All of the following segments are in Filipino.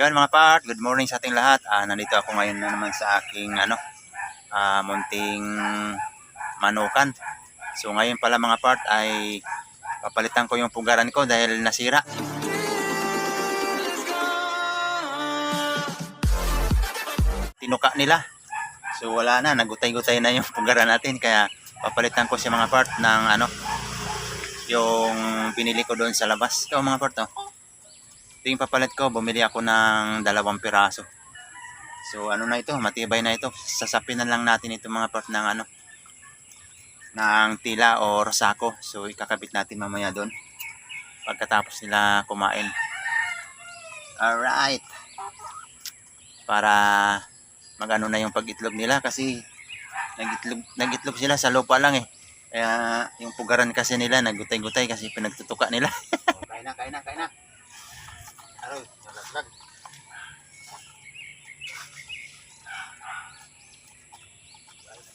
Yun mga part, good morning sa ating lahat. Ah, nandito ako ngayon na naman sa aking ano, ah, munting manukan. So ngayon pala mga part ay papalitan ko yung pugaran ko dahil nasira. Tinuka nila. So wala na, nagutay-gutay na yung pugaran natin kaya papalitan ko siya mga part ng ano yung binili ko doon sa labas. Ito mga part oh. Ito yung papalit ko, bumili ako ng dalawang piraso. So ano na ito, matibay na ito. Sasapin na lang natin ito mga part ng ano ng tila o rosako. So ikakabit natin mamaya doon pagkatapos nila kumain. Alright. Para magano na yung pagitlog nila kasi nagitlog, nagitlog sila sa lupa lang eh. Kaya yung pugaran kasi nila nagutay-gutay kasi pinagtutuka nila. kain na, kain na, kain na. Aroy, nalaglag.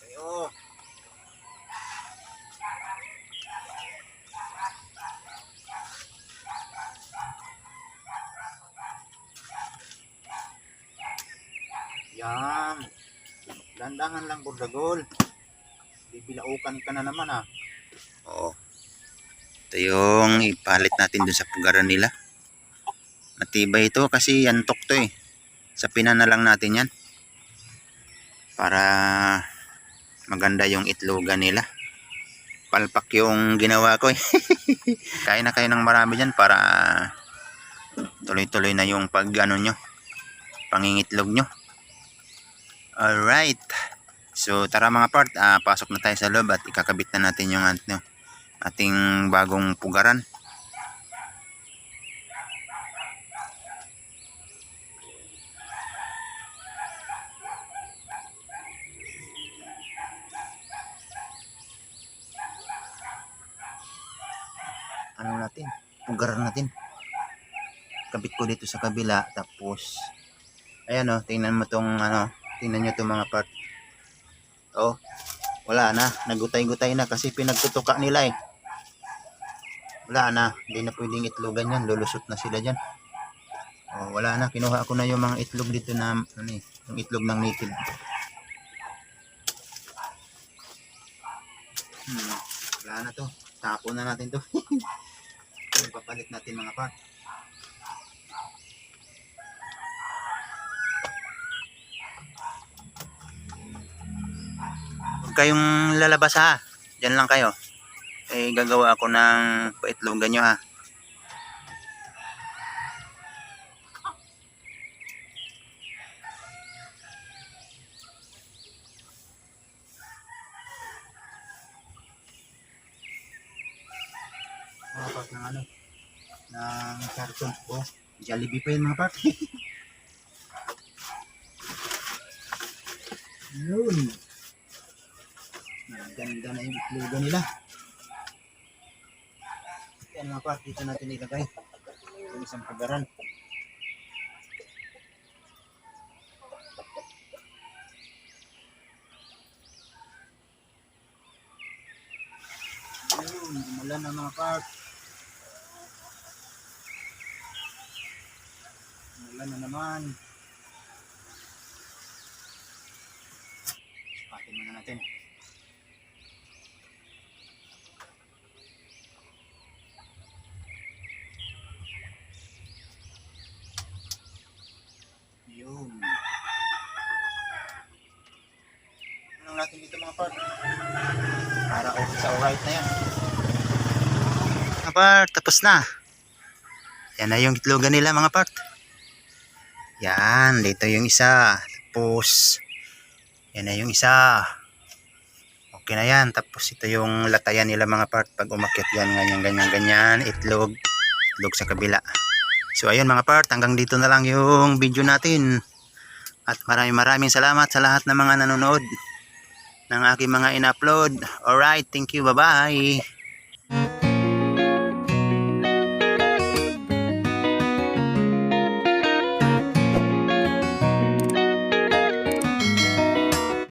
Kayo. Yan. Dandangan lang burdagol. Bibilaukan ka na naman ah. Oo. Ito yung ipalit natin dun sa pugaran nila. Matibay ito kasi yantok to eh. Sa na lang natin yan. Para maganda yung itlogan nila. Palpak yung ginawa ko eh. Kain na kayo ng marami dyan para tuloy-tuloy na yung pag ano nyo. Pangingitlog nyo. Alright. So tara mga part, ah, pasok na tayo sa loob at ikakabit na natin yung ano, ating bagong pugaran. Ano natin? Pugaran natin. Kabit ko dito sa kabila tapos ayan oh, tingnan mo tong ano, tingnan nyo tong mga part. Oh, wala na. Nagutay-gutay na kasi pinagtutuka nila eh. Wala na. Hindi na pwedeng itlogan yan. Lulusot na sila dyan. Oh, wala na. Kinuha ko na yung mga itlog dito na, ano eh, yung itlog ng native. Hmm, wala na to. Tapo na natin to. Yung papalit natin mga part. Huwag kayong lalabas ha. Diyan lang kayo. Eh, gagawa ako ng paitlogan nyo ha. Mga part ng ano, ng carton. Oh, Jollibee pa yun mga part. Yun. Maganda na yung itlogan nila. Yan mga part, dito natin ilagay. Yung isang pagaran. Ayun, umulan na mga part. Umulan na naman. Sukatin muna natin. Yun. Anong natin dito mga part? Para okay sa alright na yan. Mga part, tapos na. Yan na yung itlogan nila mga part. Yan, dito yung isa. Tapos, yan na yung isa. Okay na yan. Tapos ito yung latayan nila mga part. Pag umakyat yan, ganyan, ganyan, ganyan. Itlog. Itlog sa kabila. So ayun mga part, hanggang dito na lang yung video natin. At maraming maraming salamat sa lahat ng mga nanonood ng aking mga in-upload. Alright, thank you, bye-bye.